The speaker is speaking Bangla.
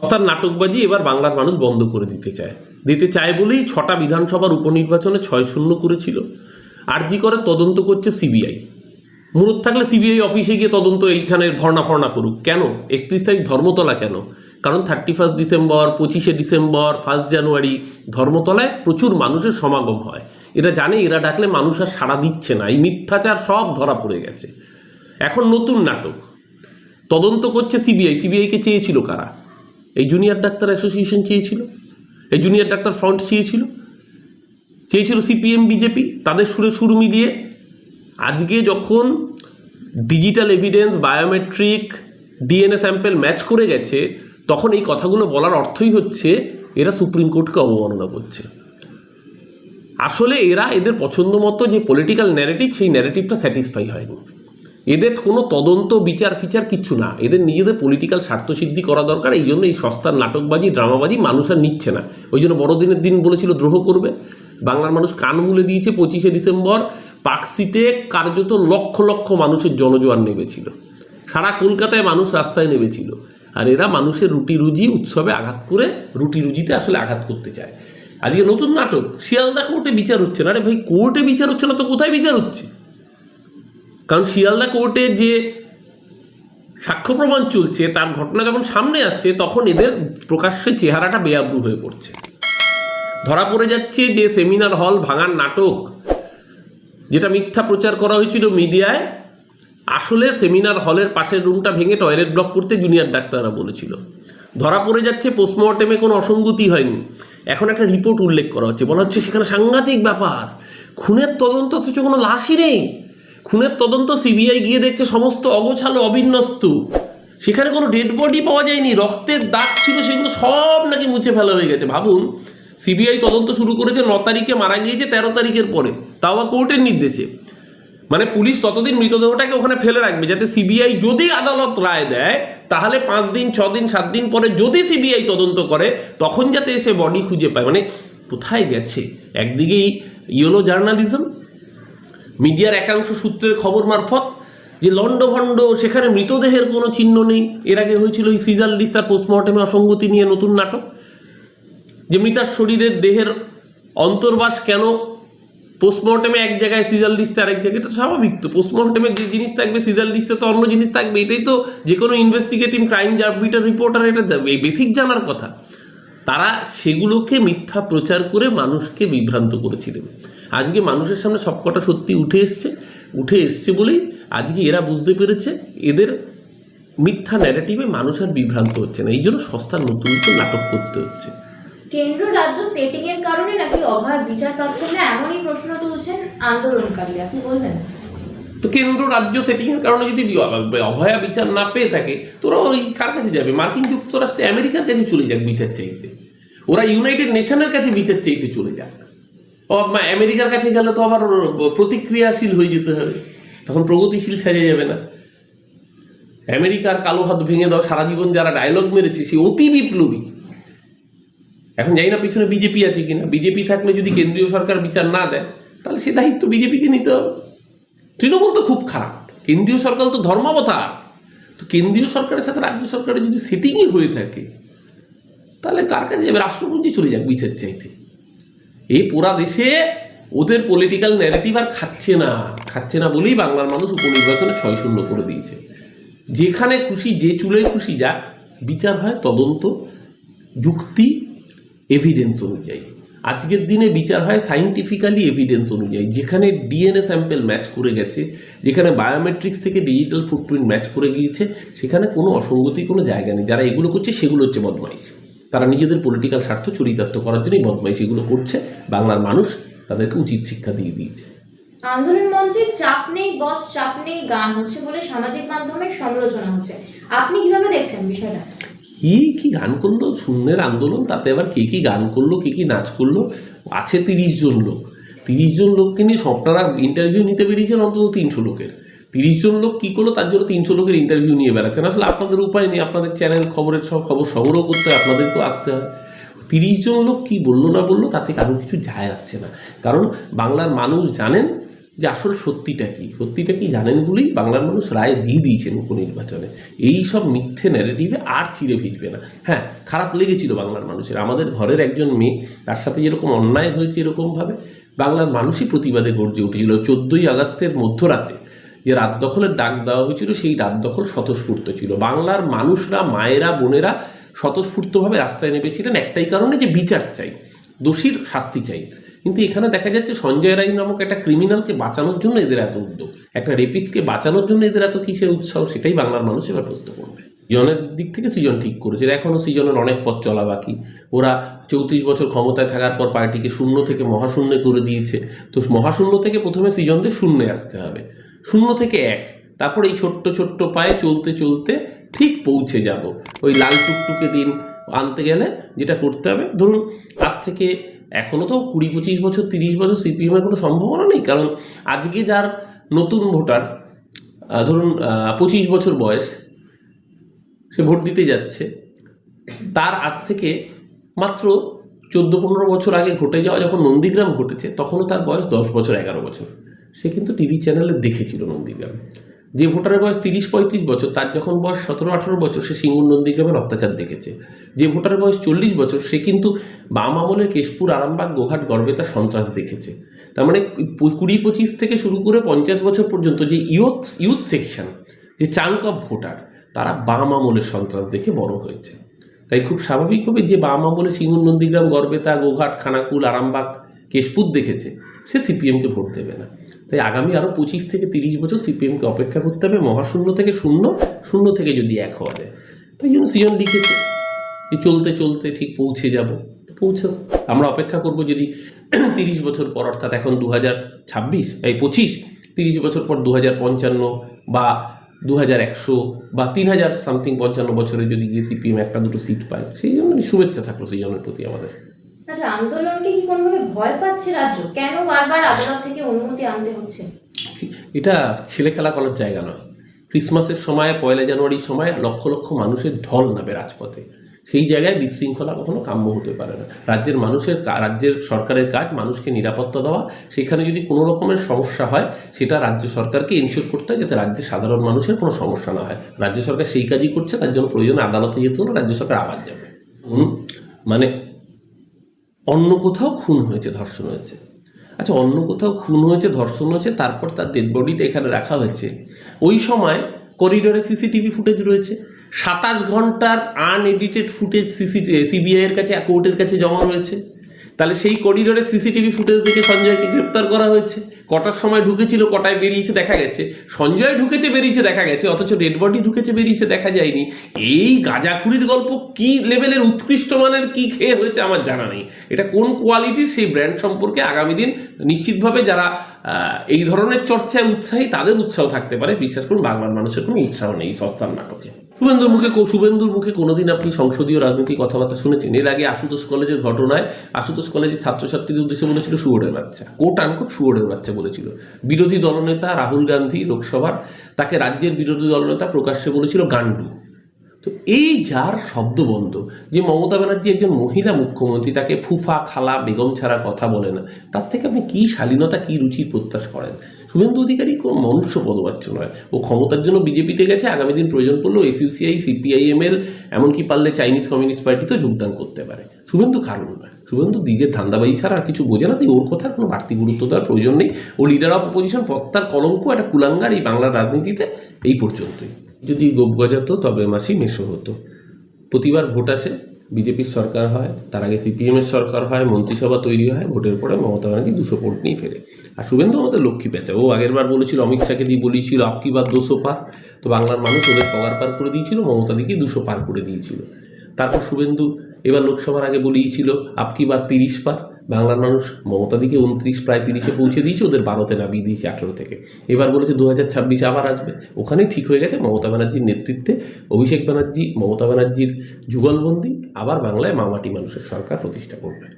সস্তার নাটকবাজি এবার বাংলার মানুষ বন্ধ করে দিতে চায়। দিতে চায় বলেই ছটা বিধানসভার উপনির্বাচনে ছয় শূন্য করেছিল। আরজি করে তদন্ত করছে সিবিআই। মুরত থাকলে সিবিআই অফিসে গিয়ে তদন্ত এইখানে ধর্ণা ফর্ণা করুক। কেন? একত্রিশ তারিখ ধর্মতলা কেন? কারণ থার্টি ফার্স্ট ডিসেম্বর পঁচিশে ডিসেম্বর ফার্স্ট জানুয়ারি ধর্মতলায় প্রচুর মানুষের সমাগম হয়। এরা জানে, এরা ডাকলে মানুষ আর সাড়া দিচ্ছে না। এই মিথ্যাচার সব ধরা পড়ে গেছে। এখন নতুন নাটক। তদন্ত করছে সিবিআই। সিবিআইকে চেয়েছিল কারা? এই জুনিয়র ডাক্তার অ্যাসোসিয়েশন চেয়েছিল, এই জুনিয়র ডাক্তার ফ্রন্ট চেয়েছিল চেয়েছিল সিপিএম বিজেপি তাদের সুরে সুর মিলিয়ে আজকে যখন digital evidence biometric DNA sample match করে গেছে, তখন এই কথাগুলো বলার অর্থই হচ্ছে এরা সুপ্রিম কোর্টকে অবমাননা করছে। আসলে এরা এদের পছন্দ মতো যে পলিটিক্যাল ন্যারেটিভ সেই ন্যারেটিভটা স্যাটিসফাই হয়নি। এদের কোনো তদন্ত, বিচার ফিচার কিচ্ছু না। এদের নিজেদের পলিটিক্যাল স্বার্থসিদ্ধি করা দরকার, এই জন্য এই সস্তার নাটকবাজি, ড্রামাবাজি মানুষ আর নিচ্ছে না। ওই জন্য বড়দিনের দিন বলেছিল দ্রোহ করবে। বাংলার মানুষ কান মুলে দিয়েছে পঁচিশে ডিসেম্বর। পার্কসিটে কার্যত লক্ষ লক্ষ মানুষের জনজোয়ার নেমেছিল। সারা কলকাতায় মানুষ রাস্তায় নেমেছিল। আর এরা মানুষের রুটি রুজি উৎসবে আঘাত করে রুটি রুজিতে আসলে আঘাত করতে চায়। আজকে নতুন নাটক, শিয়ালদা কোর্টে বিচার হচ্ছে না। আরে ভাই, কোর্টে বিচার হচ্ছে না তো কোথায় বিচার হচ্ছে? কারণ শিয়ালদা কোর্টে যে সাক্ষ্য প্রমাণ চলছে, তার ঘটনা যখন সামনে আসছে, তখন এদের প্রকাশ্যে চেহারাটা বেআব্রু হয়ে পড়ছে। ধরা পড়ে যাচ্ছে যে সেমিনার হল ভাঙার নাটক, যেটা মিথ্যা প্রচার করা হয়েছিল মিডিয়ায়, আসলে সেমিনার হলের পাশের রুমটা ভেঙে টয়লেট ব্লক করতে জুনিয়র ডাক্তাররা বলেছিল। ধরা পড়ে যাচ্ছে পোস্টমর্টেমে কোনো অসঙ্গতি হয়নি। এখন একটা রিপোর্ট উল্লেখ করা হচ্ছে। বলা হচ্ছে সেখানে সাংঘাতিক ব্যাপার। খুনের তদন্ত অথচ কোনো লাশই নেই। খুনের তদন্ত সিবিআই গিয়ে দেখছে সমস্ত অগোছালো অবিন্যস্ত। সেখানে কোনো ডেড বডি পাওয়া যায়নি, রক্তের দাগ ছিল, সেগুলো সব নাকি মুছে ফেলা হয়ে গেছে। ভাবুন, সিবিআই তদন্ত শুরু করেছে ন তারিখে, মারা গিয়েছে তেরো তারিখের পরে। তাও আবার কোর্টের নির্দেশে। মানে পুলিশ ততদিন মৃতদেহটাকে ওখানে ফেলে রাখবে, যাতে সিবিআই যদি আদালত রায় দেয়, তাহলে পাঁচ দিন, ছ দিন, সাত দিন পরে যদি সিবিআই তদন্ত করে, তখন যাতে সে বডি খুঁজে পায়। মানে কোথায় গেছে? একদিকেই ইয়েলো জার্নালিজম মিডিয়ার একাংশ সূত্রের খবর মারফত যে লন্ডভণ্ড সেখানে মৃতদেহের কোনো চিহ্ন নেই। এর আগে হয়েছিল এই সিজার লিস্ট আর পোস্টমর্টেমে অসঙ্গতি নিয়ে নতুন নাটক। যে মৃতার শরীরের দেহের অন্তর্বাস কেন? পোস্টমর্টেমে এক জায়গায় সিজার লিস্টে আরেক জায়গায়, এটা স্বাভাবিক তো। পোস্টমর্টেমে যে জিনিস থাকবে, সিজার লিস্টে তো অন্য জিনিস থাকবে, এটাই তো যে কোনো ইনভেস্টিগেটিভ ক্রাইম বিটার রিপোর্টার এটা এই বেসিক জানার কথা। তারা সেগুলোকে মিথ্যা প্রচার করে মানুষকে বিভ্রান্ত করেছিলেন। আজকে মানুষের সামনে সবকটা সত্যি উঠে এসছে উঠে এসছে বলেই আজকে এরা বুঝতে পেরেছে এদের মিথ্যা ন্যারেটিভে মানুষ আর বিভ্রান্ত হচ্ছে না। এই জন্য সস্তার নতুন নতুন নাটক করতে হচ্ছে। কেন্দ্র রাজ্য সেটিং এর কারণে নাকি অভয় বিচার পাচ্ছেন না এমনই প্রশ্ন তুলছেন আন্দোলনকারীরা কি বলবেন? তো কেন্দ্র রাজ্য সেটিংয়ের কারণে যদি অভয়া বিচার না পেয়ে থাকে তোরা ওই কার কাছে যাবে? মার্কিন যুক্তরাষ্ট্রে আমেরিকার কাছে চলে যাক বিচার চাইতে। ওরা ইউনাইটেড নেশনের কাছে বিচার চাইতে চলে যাক। আমেরিকার কাছে গেলে তো আবার প্রতিক্রিয়াশীল হয়ে যেতে হবে। তখন প্রগতিশীল সাজা যাবে না। আমেরিকার কালো হাত ভেঙে দাও, সারা জীবন যারা ডায়লগ মেরেছে, সে অতি বিপ্লবী। এখন জানি না পিছনে বিজেপি আছে কিনা। বিজেপি থাকলে যদি কেন্দ্রীয় সরকার বিচার না দেয়, তাহলে সে দায়িত্ব বিজেপিকে নিতে হবে। তৃণমূল তো খুব খারাপ। কেন্দ্রীয় সরকার তো ধর্মাবতার। তো কেন্দ্রীয় সরকারের সাথে রাজ্য সরকারের যদি সেটিংই হয়ে থাকে, তাহলে কার কাছে? যাবে রাষ্ট্রপতি চলে যাক বিচার চাইতে। এই পুরা দেশে ওদের পলিটিক্যাল ন্যারেটিভ আর খাচ্ছে না। খাচ্ছে না বলেই বাংলার মানুষ উপনির্বাচনে ছয় শূন্য করে দিয়েছে। যেখানে খুশি, যে চুলে খুশি যাক, বিচার হয় তদন্ত, যুক্তি এভিডেন্স অনুযায়ী। আজকের দিনে বিচার হয় সাইন্টিফিক্যালি এভিডেন্স অনুযায়ী। যেখানে ডিএনএ স্যাম্পেল ম্যাচ করে গেছে, যেখানে বায়োমেট্রিক্স থেকে ডিজিটাল ফুটপ্রিন্ট ম্যাচ করে গিয়েছে, সেখানে কোনো অসঙ্গতি কোনো জায়গা নেই। যারা এগুলো করছে, সেগুলো হচ্ছে বদমাইশ। তারা নিজেদের পলিটিক্যাল স্বার্থ চরিতার্থ করার জন্যই বদমাইশ এগুলো করছে। বাংলার মানুষ তাদেরকে উচিত শিক্ষা দিয়ে দিয়েছে। আন্দোলন মঞ্চে চাপ নেই বস চাপ নেই গান হচ্ছে বলে সামাজিক মাধ্যমে সমালোচনা হচ্ছে। আপনি কীভাবে দেখছেন বিষয়টা? কি কি গান করল? শূন্যের আন্দোলন? তাতে আবার কে কি গান করল? কে কি নাচ করল? আছে তিরিশ জন লোক। তিরিশ জন লোককে নিয়ে স্বপ্নারা ইন্টারভিউ নিতে বেরিয়েছেন অন্তত তিনশো লোকের। তিরিশ জন লোক কী করল? তার জন্য তিনশো লোকের ইন্টারভিউ নিয়ে বেড়াচ্ছেন আসলে আপনাদের উপায় নেই। আপনাদের চ্যানেল খবরের সব খবর সংগ্রহ করতে আপনাদেরকেও আসতে হয়। তিরিশ জন লোক কী বলল, না বলল তাতে কারও কিছু যায় আসছে না। কারণ বাংলার মানুষ জানেন যে আসল সত্যিটা কী। সত্যিটা কি জানেন বলেই বাংলার মানুষ রায় দিয়ে দিয়েছেন উপনির্বাচনে। এই সব মিথ্যে ন্যারেটিভে আর চিড়ে ভিজবে না। হ্যাঁ খারাপ লেগেছিল বাংলার মানুষের। আমাদের ঘরের একজন মেয়ে, তার সাথে যেরকম অন্যায় হয়েছে এরকমভাবে বাংলার মানুষই প্রতিবাদে গর্জে উঠেছিল। চোদ্দোই আগস্টের মধ্যরাতে যে রাত দখলের ডাক দেওয়া হয়েছিল, সেই রাত দখল স্বতঃস্ফূর্ত ছিল। বাংলার মানুষরা, মায়েরা, বোনেরা স্বতঃস্ফূর্তভাবে রাস্তায় নেমেছিলেন একটাই কারণে যে বিচার চাই, দোষীর শাস্তি চাই। কিন্তু এখানে দেখা যাচ্ছে সঞ্জয় রায় নামক একটা ক্রিমিনালকে বাঁচানোর জন্য এদের এত উদ্যোগ। একটা রেপিস্টকে বাঁচানোর জন্য এদের এত কিসের উৎসাহ, সেটাই বাংলার মানুষ এবার প্রশ্ন করবে। সৃজনের দিক থেকে সৃজন ঠিক করেছে এখনও সৃজনের অনেক পথ চলা বাকি। ওরা চৌত্রিশ বছর ক্ষমতায় থাকার পর পার্টিকে শূন্য থেকে মহাশূন্য করে দিয়েছে। তো মহাশূন্য থেকে প্রথমে সৃজনদের শূন্যে আসতে হবে। শূন্য থেকে এক। তারপর এই ছোট্ট ছোট্ট পায়ে চলতে চলতে ঠিক পৌঁছে যাব। ওই লাল টুকটুকে দিন আনতে গেলে যেটা করতে হবে, ধরুন আজ থেকে এখনও তো কুড়ি, পঁচিশ বছর, তিরিশ বছর সিপিএমের কোনো সম্ভাবনা নেই, কারণ আজকে যার নতুন ভোটার ধরুন পঁচিশ বছর বয়স, সে ভোট দিতে যাচ্ছে, তার আজ থেকে মাত্র চোদ্দ, পনেরো বছর আগে ঘটে যাওয়া যখন নন্দীগ্রাম ঘটেছে, তখনও তার বয়স দশ বছর, এগারো বছর। সে কিন্তু টিভি চ্যানেলে দেখেছিল নন্দীগ্রাম। যে ভোটারের বয়স তিরিশ পঁয়ত্রিশ বছর, তার যখন বয়স সতেরো আঠারো বছর, সে সিঙ্গুর নন্দীগ্রামের অত্যাচার দেখেছে। যে ভোটারের বয়স চল্লিশ বছর, সে কিন্তু বাম আমলের কেশপুর, আরামবাগ, গোঘাট গর্বেতা সন্ত্রাস দেখেছে। তার মানে কুড়ি পঁচিশ থেকে শুরু করে পঞ্চাশ বছর পর্যন্ত যে ইয়ুথ ইয়ুথ সেকশন, যে চাঙ্ক অফ ভোটার, তারা বাম আমলের সন্ত্রাস দেখে বড় হয়েছে। তাই খুব স্বাভাবিকভাবে যে বাম আমলে সিঙ্গুর নন্দীগ্রাম গর্বেতা গোঘাট, খানাকুল, আরামবাগ, কেশপুর দেখেছে, সে সিপিএমকে ভোট দেবে না। তাই আগামী আরও পঁচিশ থেকে তিরিশ বছর সিপিএমকে অপেক্ষা করতে হবে। মহাশূন্য থেকে শূন্য শূন্য থেকে যদি এক হওয়া যায় তাই জন্য সিজন লিখেছে যে চলতে চলতে ঠিক পৌঁছে যাব। পৌঁছে আমরা অপেক্ষা করব যদি তিরিশ বছর পর, অর্থাৎ এখন দু হাজার ছাব্বিশ, এই পঁচিশ, তিরিশ বছর পর দু হাজার পঞ্চান্ন বা দু হাজার একশো বা তিন হাজার সামথিং পঞ্চান্ন বছরে যদি গিয়ে সিপিএম একটা দুটো সিট পায়, সেই জন্য শুভেচ্ছা থাকল সেই জনের প্রতি আমাদের। আচ্ছা আন্দোলনকে কি কোনোভাবে ভয় পাচ্ছে রাজ্য? কেন বারবার আদালত থেকে অনুমতি আনতে হচ্ছে? এটা ছেলে খেলা করার জায়গা নয়। ক্রিসমাসের সময়, পয়লা জানুয়ারির সময় লক্ষ লক্ষ মানুষের ঢল নামে রাজপথে। সেই জায়গায় বিশৃঙ্খলা কখনো কাম্য হতে পারে না। রাজ্যের মানুষের রাজ্যের সরকারের কাজ, মানুষকে নিরাপত্তা দেওয়া, সেখানে যদি কোনো রকমের সমস্যা হয়, সেটা রাজ্য সরকারকে এনশিওর করতে হয়, যাতে রাজ্যের সাধারণ মানুষের কোনো সমস্যা না হয়। রাজ্য সরকার সেই কাজই করছে, তার জন্য প্রয়োজনে আদালতে যেতে হলে রাজ্য সরকার আবার যাবে। মানে অন্য কোথাও খুন হয়েছে, ধর্ষণ হয়েছে। আচ্ছা অন্য কোথাও খুন হয়েছে, ধর্ষণ হয়েছে, তারপর তার ডেড বডিটা এখানে রাখা হয়েছে। ওই সময় করিডোরে সিসিটিভি ফুটেজ রয়েছে। সাতাশ ঘণ্টার আনএডিটেড ফুটেজ সিসি সিবিআইয়ের কাছে কোর্টের কাছে জমা রয়েছে। তাহলে সেই করিডোরে সিসিটিভি ফুটেজ দেখে সঞ্জয়কে গ্রেপ্তার করা হয়েছে। কটার সময় ঢুকেছিল, কটায় বেরিয়েছে দেখা গেছে। সঞ্জয় ঢুকেছে, বেরিয়েছে দেখা গেছে, অথচ ডেড বডি ঢুকেছে, বেরিয়েছে দেখা যায়নি। এই গাঁজাখুরির গল্প কি লেভেলের উৎকৃষ্ট মানের কি খেয়ে হয়েছে আমার জানা নেই। এটা কোন কোয়ালিটির সেই ব্র্যান্ড সম্পর্কে আগামী দিন নিশ্চিতভাবে যারা এই ধরনের চর্চায় উৎসাহী, তাদের উৎসাহ থাকতে পারে। বিশ্বাস করুন, বাংলার মানুষের কোনো উৎসাহ নেই সস্তার নাটকে। শুভেন্দুর মুখে শুভেন্দুর মুখে কোনোদিন আপনি সংসদীয় রাজনীতি কথাবার্তা শুনেছেন। এর আগে আশুতোষ কলেজের ঘটনায় আশুতোষ কলেজের ছাত্রছাত্রীদের উদ্দেশ্যে বলেছিল শুয়োরের বাচ্চা। কোট আনকোট শুয়োরের বাচ্চা বলেছিল। বিরোধী দলনেতা রাহুল গান্ধী লোকসভার, তাকে রাজ্যের বিরোধী দলনেতা প্রকাশ্যে বলেছিল গান্ডু তো এই যার শব্দবন্ধ যে মমতা ব্যানার্জি একজন মহিলা মুখ্যমন্ত্রী, তাকে ফুফা, খালা, বেগম ছাড়া কথা বলে না, তার থেকে আপনি কী শালীনতা, কী রুচি প্রত্যাশা করেন? শুভেন্দু অধিকারী কোন মনুষ্য পদবাচ্য নয়। ও ক্ষমতার জন্য বিজেপিতে গেছে, আগামী দিন প্রয়োজন পড়লেও এসইউসিআই সিপিআইএমএল এমনকি পারলে চাইনিজ কমিউনিস্ট পার্টিতেও যোগদান করতে পারে। শুভেন্দু কারণ নয়। শুভেন্দু নিজের ধান্দাবাজি ছাড়া আর কিছু বোঝে না, তাই ওর কথার কোনো বাড়তি গুরুত্ব দেওয়ার প্রয়োজন নেই। ও লিডার অফ অপোজিশন পত্তার কলঙ্ক, একটা কুলাঙ্গার এই বাংলার রাজনীতিতে এই পর্যন্তই। যদি গোপ গজাতো, তবে মাসি মেশো হতো। প্রতিবার ভোট আসে, বিজেপির সরকার হয়, তার আগে সিপিএমের সরকার হয়, মন্ত্রিসভা তৈরি হয়, ভোটের পরে মমতা ব্যানার্জি দুশো ভোট নিয়ে ফেরে। আর শুভেন্দু আমাদের লক্ষ্মী পেঁচা। ও আগের বার বলেছিল, অমিত শাহকে দিয়ে বলিয়েছিল আপকি বার দুশো পার? তো বাংলার মানুষ ওদের পগার পার করে দিয়েছিল, মমতা দিকে দুশো পার করে দিয়েছিল। তারপর শুভেন্দু এবার লোকসভার আগে বলিয়েছিল আপকি বার তিরিশ পার? বাংলার মানুষ মমতাদিকে উনত্রিশ, প্রায় তিরিশে পৌঁছে দিয়েছে, ওদের বারোতে নামিয়ে দিয়েছে আঠেরো থেকে। এবার বলেছে দু হাজার ছাব্বিশে আবার আসবে। ওখানেই ঠিক হয়ে গেছে মমতা ব্যানার্জির নেতৃত্বে অভিষেক ব্যানার্জি, মমতা ব্যানার্জির যুগলবন্দি, আবার বাংলায় মামাটি মানুষের সরকার প্রতিষ্ঠা করবে।